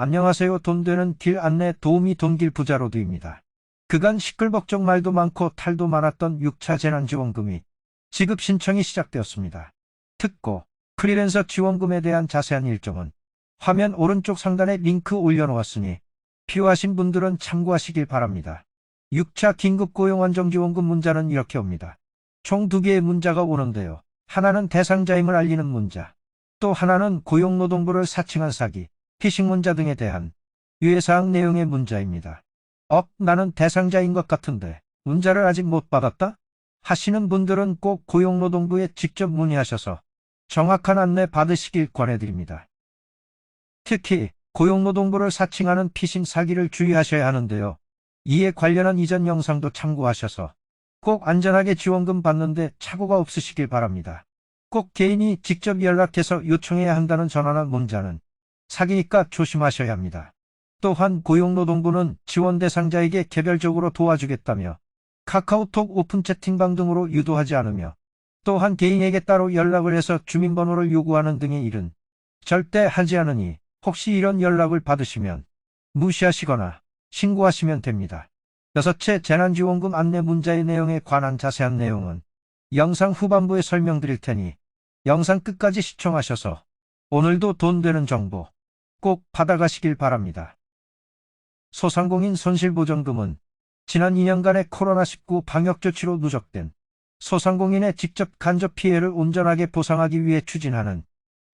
안녕하세요 돈 되는 길 안내 도우미 돈길 부자로드입니다. 그간 시끌벅적 말도 많고 탈도 많았던 6차 재난지원금이 지급 신청이 시작되었습니다. 특고 프리랜서 지원금에 대한 자세한 일정은 화면 오른쪽 상단에 링크 올려놓았으니 필요하신 분들은 참고하시길 바랍니다. 6차 긴급고용안정지원금 문자는 이렇게 옵니다. 총 두 개의 문자가 오는데요. 하나는 대상자임을 알리는 문자, 또 하나는 고용노동부를 사칭한 사기, 피싱 문자 등에 대한 유해사항 내용의 문자입니다. 어, 나는 대상자인 것 같은데 문자를 아직 못 받았다? 하시는 분들은 꼭 고용노동부에 직접 문의하셔서 정확한 안내 받으시길 권해드립니다. 특히 고용노동부를 사칭하는 피싱 사기를 주의하셔야 하는데요. 이에 관련한 이전 영상도 참고하셔서 꼭 안전하게 지원금 받는데 착오가 없으시길 바랍니다. 꼭 개인이 직접 연락해서 요청해야 한다는 전화나 문자는 사기니까 조심하셔야 합니다. 또한 고용노동부는 지원 대상자에게 개별적으로 도와주겠다며 카카오톡 오픈 채팅방 등으로 유도하지 않으며 또한 개인에게 따로 연락을 해서 주민번호를 요구하는 등의 일은 절대 하지 않으니 혹시 이런 연락을 받으시면 무시하시거나 신고하시면 됩니다. 여섯째 재난지원금 안내 문자의 내용에 관한 자세한 내용은 영상 후반부에 설명드릴 테니 영상 끝까지 시청하셔서 오늘도 돈 되는 정보 꼭 받아가시길 바랍니다. 소상공인 손실보전금은 지난 2년간의 코로나19 방역조치로 누적된 소상공인의 직접 간접 피해를 온전하게 보상하기 위해 추진하는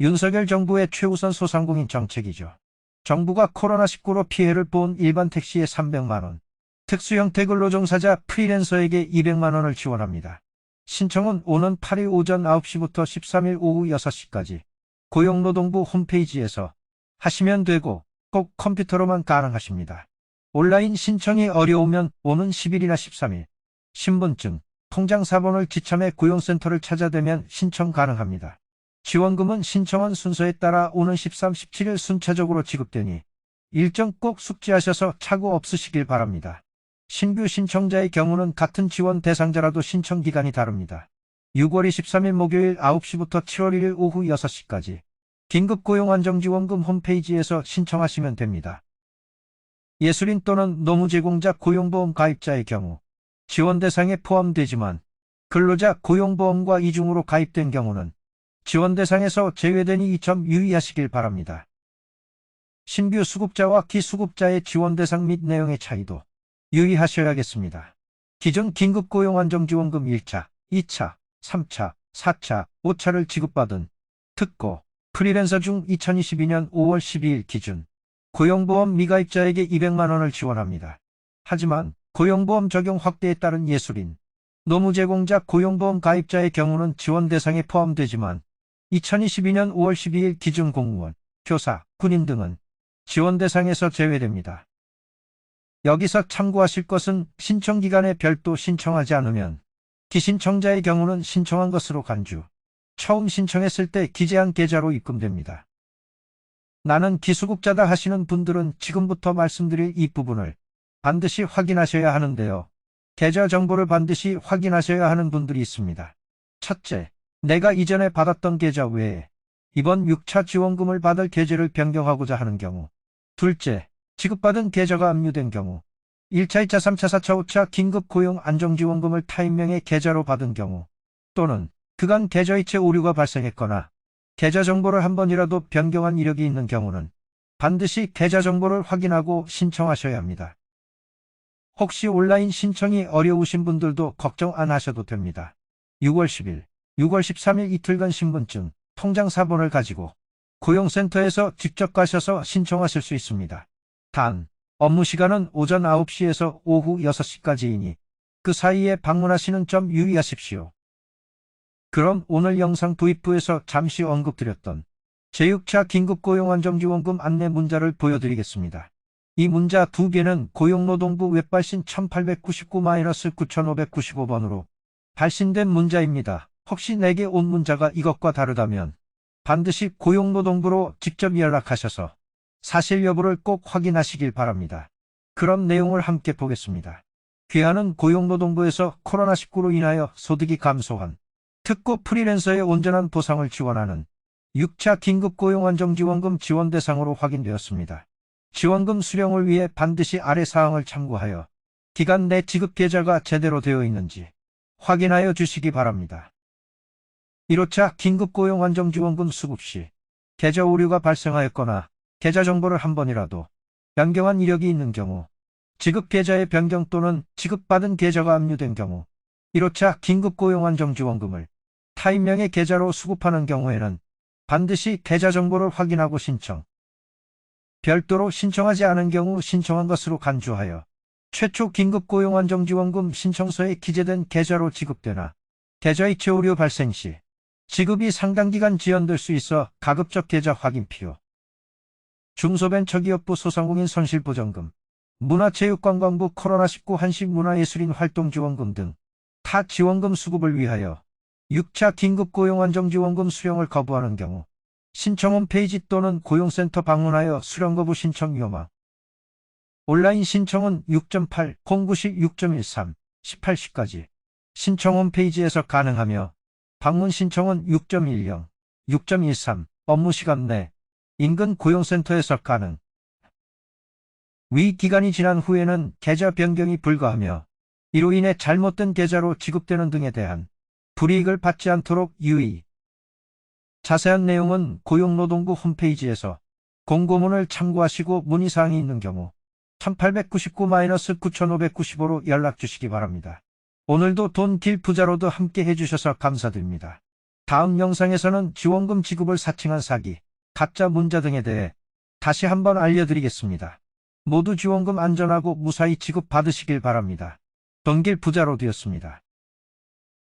윤석열 정부의 최우선 소상공인 정책이죠. 정부가 코로나19로 피해를 본 일반 택시에 300만원, 특수 형태 근로종사자 프리랜서에게 200만원을 지원합니다. 신청은 오는 8일 오전 9시부터 13일 오후 6시까지 고용노동부 홈페이지에서 하시면 되고 꼭 컴퓨터로만 가능하십니다. 온라인 신청이 어려우면 오는 10일이나 13일 신분증, 통장 사본을 지참해 고용센터를 찾아대면 신청 가능합니다. 지원금은 신청한 순서에 따라 오는 13, 17일 순차적으로 지급되니 일정 꼭 숙지하셔서 착오 없으시길 바랍니다. 신규 신청자의 경우는 같은 지원 대상자라도 신청 기간이 다릅니다. 6월 23일 목요일 9시부터 7월 1일 오후 6시까지 긴급고용안정지원금 홈페이지에서 신청하시면 됩니다. 예술인 또는 노무제공자 고용보험 가입자의 경우 지원 대상에 포함되지만 근로자 고용보험과 이중으로 가입된 경우는 지원 대상에서 제외되니 이 점 유의하시길 바랍니다. 신규 수급자와 기수급자의 지원 대상 및 내용의 차이도 유의하셔야겠습니다. 기존 긴급고용안정지원금 1차, 2차, 3차, 4차, 5차를 지급받은 특고, 프리랜서 중 2022년 5월 12일 기준 고용보험 미가입자에게 200만원을 지원합니다. 하지만 고용보험 적용 확대에 따른 예술인, 노무 제공자 고용보험 가입자의 경우는 지원 대상에 포함되지만 2022년 5월 12일 기준 공무원, 교사, 군인 등은 지원 대상에서 제외됩니다. 여기서 참고하실 것은 신청 기간에 별도 신청하지 않으면 기신청자의 경우는 신청한 것으로 간주, 처음 신청했을 때 기재한 계좌로 입금됩니다. 나는 기수급자다 하시는 분들은 지금부터 말씀드릴 이 부분을 반드시 확인하셔야 하는데요. 계좌 정보를 반드시 확인하셔야 하는 분들이 있습니다. 첫째, 내가 이전에 받았던 계좌 외에 이번 6차 지원금을 받을 계좌를 변경하고자 하는 경우. 둘째, 지급받은 계좌가 압류된 경우. 1차, 2차, 3차, 4차, 5차 긴급 고용 안정지원금을 타인명의 계좌로 받은 경우. 또는 그간 계좌 이체 오류가 발생했거나 계좌 정보를 한 번이라도 변경한 이력이 있는 경우는 반드시 계좌 정보를 확인하고 신청하셔야 합니다. 혹시 온라인 신청이 어려우신 분들도 걱정 안 하셔도 됩니다. 6월 10일, 6월 13일 이틀간 신분증, 통장 사본을 가지고 고용센터에서 직접 가셔서 신청하실 수 있습니다. 단, 업무 시간은 오전 9시에서 오후 6시까지이니 그 사이에 방문하시는 점 유의하십시오. 그럼 오늘 영상 도입부에서 잠시 언급드렸던 제6차 긴급고용안정지원금 안내 문자를 보여드리겠습니다. 이 문자 두 개는 고용노동부 웹발신 1899-9595번으로 발신된 문자입니다. 혹시 내게 온 문자가 이것과 다르다면 반드시 고용노동부로 직접 연락하셔서 사실 여부를 꼭 확인하시길 바랍니다. 그럼 내용을 함께 보겠습니다. 귀하는 고용노동부에서 코로나19로 인하여 소득이 감소한 특고 프리랜서의 온전한 보상을 지원하는 6차 긴급고용안정지원금 지원 대상으로 확인되었습니다. 지원금 수령을 위해 반드시 아래 사항을 참고하여 기간 내 지급 계좌가 제대로 되어 있는지 확인하여 주시기 바랍니다. 1호차 긴급고용안정지원금 수급 시 계좌 오류가 발생하였거나 계좌 정보를 한 번이라도 변경한 이력이 있는 경우 지급 계좌의 변경 또는 지급받은 계좌가 압류된 경우 1호차 긴급고용안정지원금을 타인명의 계좌로 수급하는 경우에는 반드시 계좌 정보를 확인하고 신청. 별도로 신청하지 않은 경우 신청한 것으로 간주하여 최초 긴급 고용안정지원금 신청서에 기재된 계좌로 지급되나 계좌 이체 오류 발생 시 지급이 상당 기간 지연될 수 있어 가급적 계좌 확인 필요. 중소벤처기업부 소상공인 손실보전금, 문화체육관광부 코로나19 한식 문화예술인 활동지원금 등 타 지원금 수급을 위하여 6차 긴급고용안정지원금 수령을 거부하는 경우 신청 홈페이지 또는 고용센터 방문하여 수령 거부 신청 요망 온라인 신청은 6.8, 09시 6.13, 18시까지 신청 홈페이지에서 가능하며 방문 신청은 6.10, 6.13 업무 시간 내 인근 고용센터에서 가능. 위 기간이 지난 후에는 계좌 변경이 불가하며 이로 인해 잘못된 계좌로 지급되는 등에 대한 불이익을 받지 않도록 유의. 자세한 내용은 고용노동부 홈페이지에서 공고문을 참고하시고 문의사항이 있는 경우 1899-9595로 연락 주시기 바랍니다. 오늘도 돈길 부자로도 함께 해주셔서 감사드립니다. 다음 영상에서는 지원금 지급을 사칭한 사기, 가짜 문자 등에 대해 다시 한번 알려드리겠습니다. 모두 지원금 안전하고 무사히 지급 받으시길 바랍니다. 돈길 부자로드였습니다.